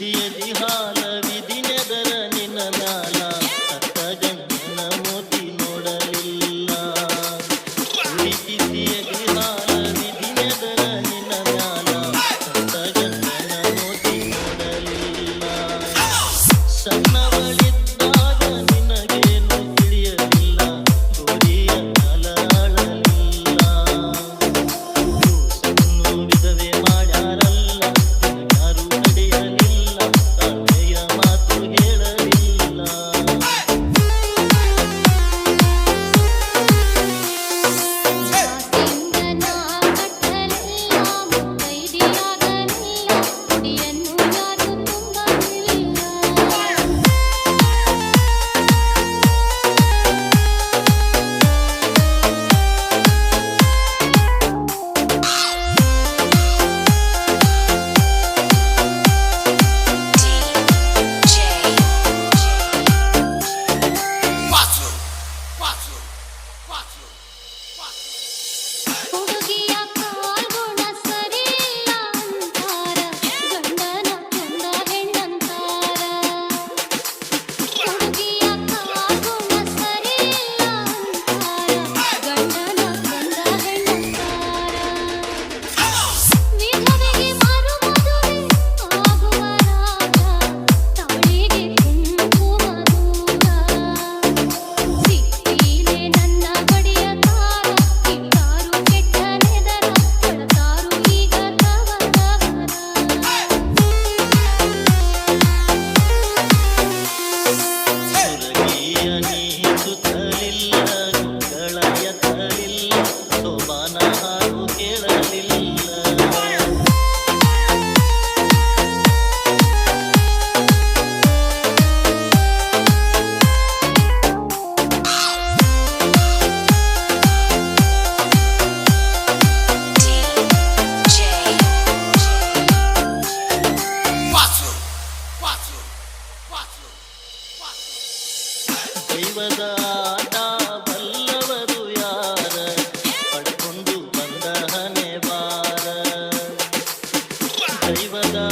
ಸಿಹಿಯಲ್ಲಿ ಜಿಹಾಲ ವಿಧಿ ನೆದರ ನಿನ್ನ ನಾಲ. தெய்வதாடா வல்லவரு யார படுக்கொண்டு வந்தகனே வார தெய்வதா